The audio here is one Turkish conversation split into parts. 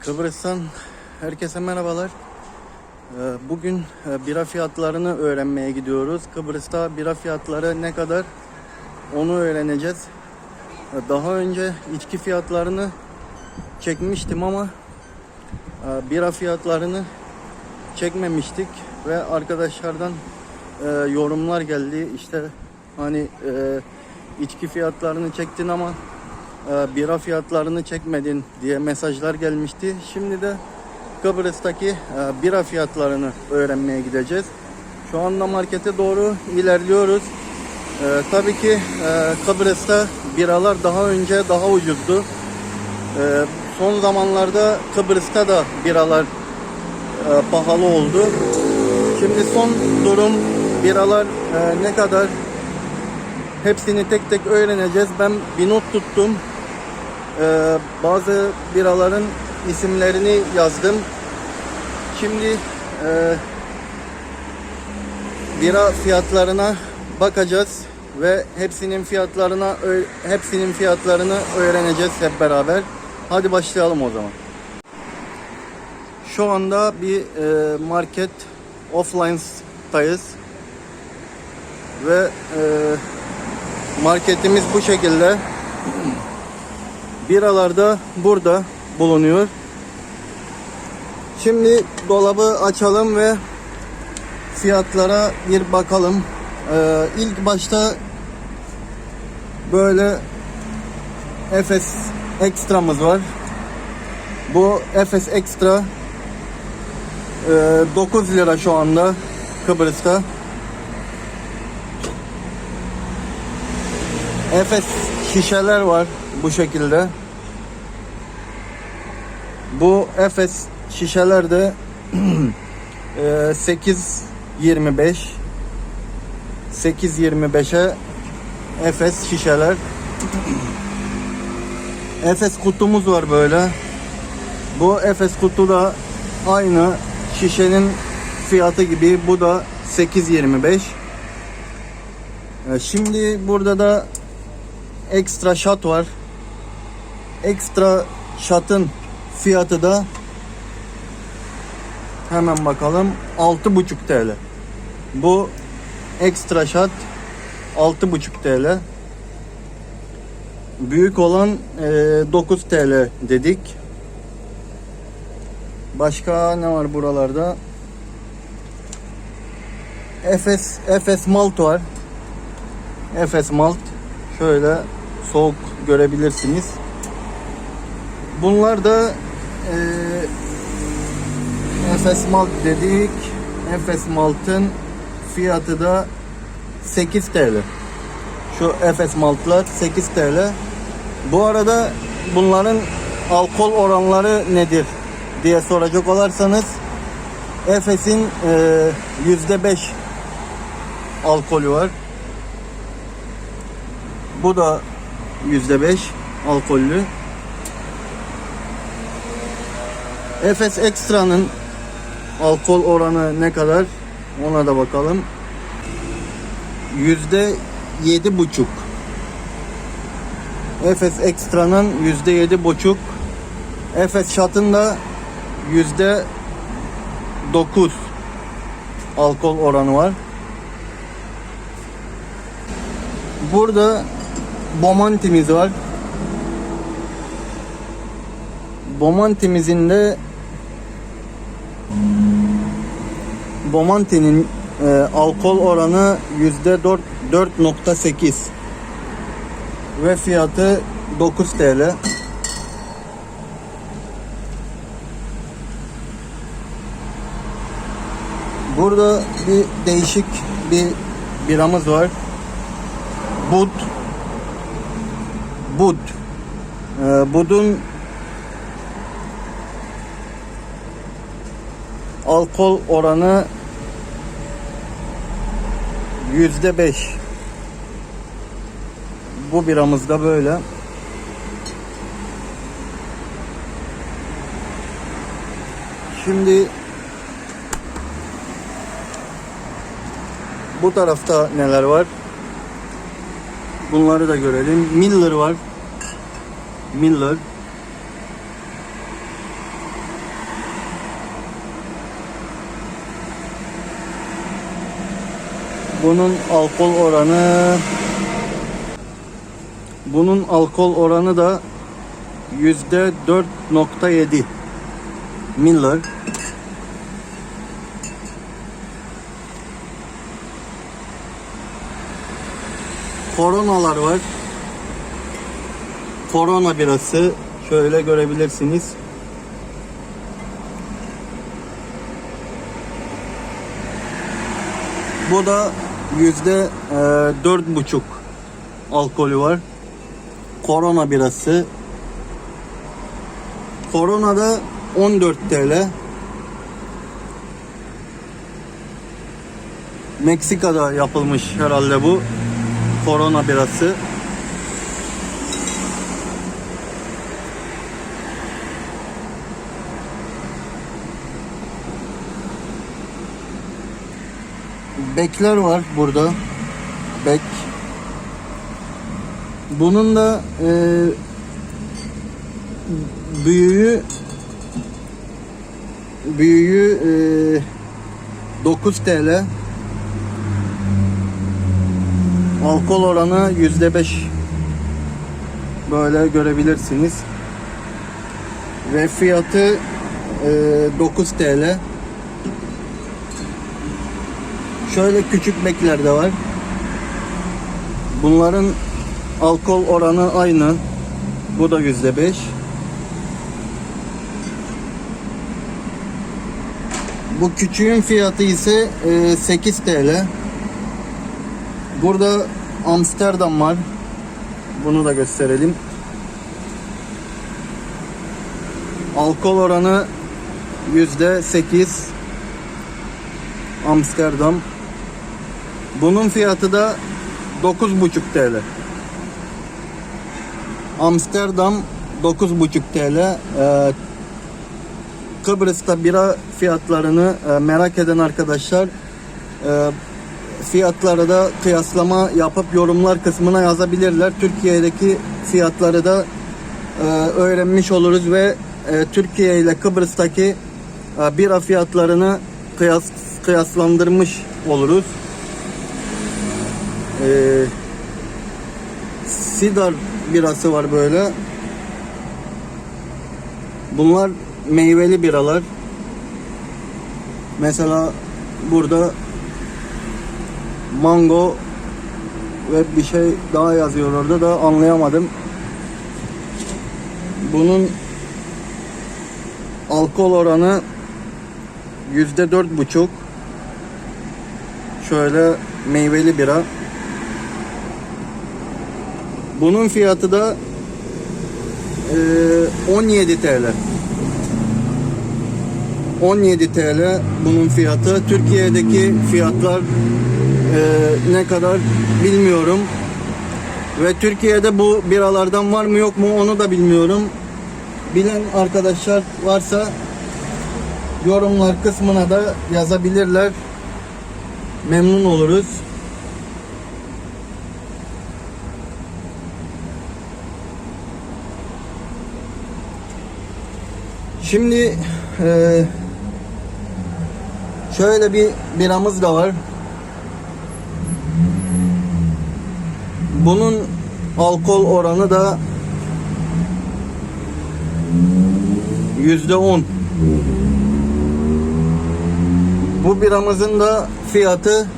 Kıbrıs'tan herkese merhabalar. Ee, Bugün e, bira fiyatlarını öğrenmeye gidiyoruz. Kıbrıs'ta bira fiyatları ne kadar onu öğreneceğiz. Ee, Daha önce içki fiyatlarını çekmiştim ama e, bira fiyatlarını çekmemiştik ve arkadaşlardan e, yorumlar geldi. İşte hani içki fiyatlarını çektin ama bira fiyatlarını çekmedin diye mesajlar gelmişti. Şimdi de Kıbrıs'taki e, bira fiyatlarını öğrenmeye gideceğiz. Şu anda markete doğru ilerliyoruz. E, tabii ki e, Kıbrıs'ta biralar daha önce daha ucuzdu. E, son zamanlarda Kıbrıs'ta da biralar e, pahalı oldu. Şimdi son durum biralar e, ne kadar hepsini tek tek öğreneceğiz. Ben bir not tuttum. E, bazı biraların isimlerini yazdım. Şimdi e, bira fiyatlarına bakacağız ve hepsinin fiyatlarına hepsinin fiyatlarını öğreneceğiz hep beraber. Hadi başlayalım o zaman. Şu anda bir e, market offline'dayız. Ve e, marketimiz bu şekilde. Biralar da burada bulunuyor. Şimdi dolabı açalım ve fiyatlara bir bakalım. E, ilk başta böyle Efes Extra'mız var. Bu Efes Extra ee, 9 lira şu anda Kıbrıs'ta. Efes şişeler var bu şekilde. Bu Efes şişeler de e, 8.25 8.25'e Efes şişeler. Efes kutumuz var böyle. Bu Efes kutu da aynı şişenin fiyatı gibi. Bu da 8.25. Ee, Şimdi burada da ekstra shot var. Ekstra shot'ın fiyatı da hemen bakalım 6.5 TL. Bu ekstra shot 6.5 TL. Büyük olan e, 9 TL dedik. Başka ne var buralarda? Efes Efes Malt var. Efes Malt. Şöyle soğuk görebilirsiniz. Bunlar da e, Efes Malt dedik. Efes Malt'ın fiyatı da 8 TL. Şu Efes Malt'lar 8 TL. Bu arada bunların alkol oranları nedir diye soracak olarsanız Efes'in e, yüzde beş alkolü var. Bu da yüzde beş alkollü. Efes Extra'nın alkol oranı ne kadar? Ona da bakalım. Yüzde yedi buçuk. Efes Extra'nın yüzde yedi buçuk. Efes Shot'ın da yüzde 9 alkol oranı var. Burada Bomonti'miz var. Bomonti'mizin de Bomonti'nin e, alkol oranı yüzde 4 4.8 ve fiyatı 9 TL. Burada bir değişik bir biramız var. Bud. Bud. Ee, Bud'un alkol oranı yüzde beş. Bu biramız da böyle. Şimdi Bu tarafta neler var? Bunları da görelim. Miller var. Miller. Bunun alkol oranı bunun alkol oranı da yüzde 4.7 Miller. Koronalar var. Korona birası şöyle görebilirsiniz. Bu da yüzde e, dört buçuk alkolü var. Korona birası. Korona da 14 TL. Meksika'da yapılmış herhalde bu. Korona birası. Bekler var burada. Bek. Bunun da e, büyüğü büyüğü e, 9 TL. Alkol oranı %5. Böyle görebilirsiniz. Ve fiyatı e, 9 TL. Şöyle küçük bekler de var. Bunların alkol oranı aynı. Bu da yüzde beş. Bu küçüğün fiyatı ise e, 8 TL. Burada Amsterdam var. Bunu da gösterelim. Alkol oranı yüzde 8. Amsterdam. Bunun fiyatı da 9,5 TL. Amsterdam 9,5 TL. Ee, Kıbrıs'ta bira fiyatlarını e, merak eden arkadaşlar e, fiyatları da kıyaslama yapıp yorumlar kısmına yazabilirler. Türkiye'deki fiyatları da e, öğrenmiş oluruz ve e, Türkiye ile Kıbrıs'taki e, bira fiyatlarını kıyas kıyaslandırmış oluruz. Ee, Sidar birası var böyle. Bunlar meyveli biralar. Mesela burada mango ve bir şey daha yazıyor orada da anlayamadım. Bunun alkol oranı yüzde dört buçuk. Şöyle meyveli bira. Bunun fiyatı da eee, 17 TL. 17 TL bunun fiyatı. Türkiye'deki fiyatlar eee, ne kadar bilmiyorum. Ve Türkiye'de bu biralardan var mı yok mu onu da bilmiyorum. Bilen arkadaşlar varsa yorumlar kısmına da yazabilirler. Memnun oluruz. Şimdi eee, şöyle bir biramız da var. Bunun alkol oranı da yüzde on. Bu biramızın da fiyatı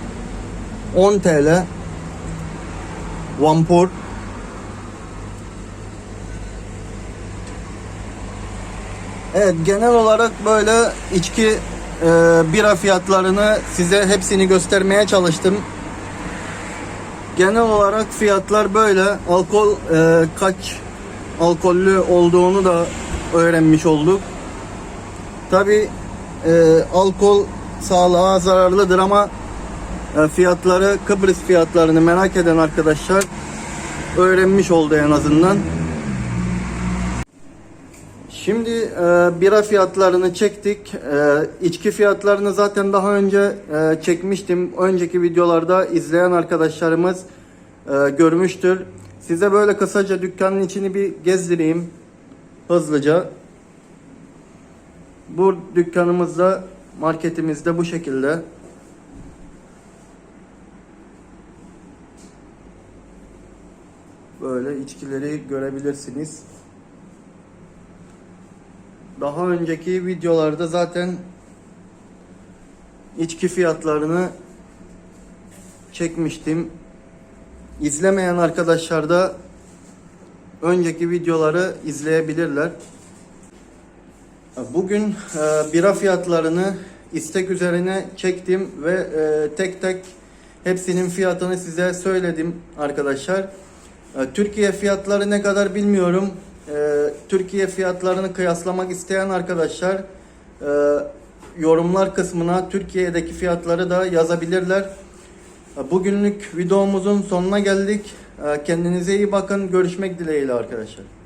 10 TL. Vampur. Evet genel olarak böyle içki e, bira fiyatlarını size hepsini göstermeye çalıştım. Genel olarak fiyatlar böyle. Alkol e, kaç alkollü olduğunu da öğrenmiş olduk. Tabi alkol sağlığa zararlıdır ama e, fiyatları Kıbrıs fiyatlarını merak eden arkadaşlar öğrenmiş oldu en azından. Şimdi e, bira fiyatlarını çektik. E, içki fiyatlarını zaten daha önce e, çekmiştim. Önceki videolarda izleyen arkadaşlarımız e, görmüştür. Size böyle kısaca dükkanın içini bir gezdireyim. Hızlıca. Bu dükkanımızda marketimizde bu şekilde. Böyle içkileri görebilirsiniz. Daha önceki videolarda zaten içki fiyatlarını çekmiştim. İzlemeyen arkadaşlar da önceki videoları izleyebilirler. Bugün e, bira fiyatlarını istek üzerine çektim ve e, tek tek hepsinin fiyatını size söyledim arkadaşlar. E, Türkiye fiyatları ne kadar bilmiyorum. E, Türkiye fiyatlarını kıyaslamak isteyen arkadaşlar e, yorumlar kısmına Türkiye'deki fiyatları da yazabilirler. Bugünlük videomuzun sonuna geldik. E, Kendinize iyi bakın. Görüşmek dileğiyle arkadaşlar.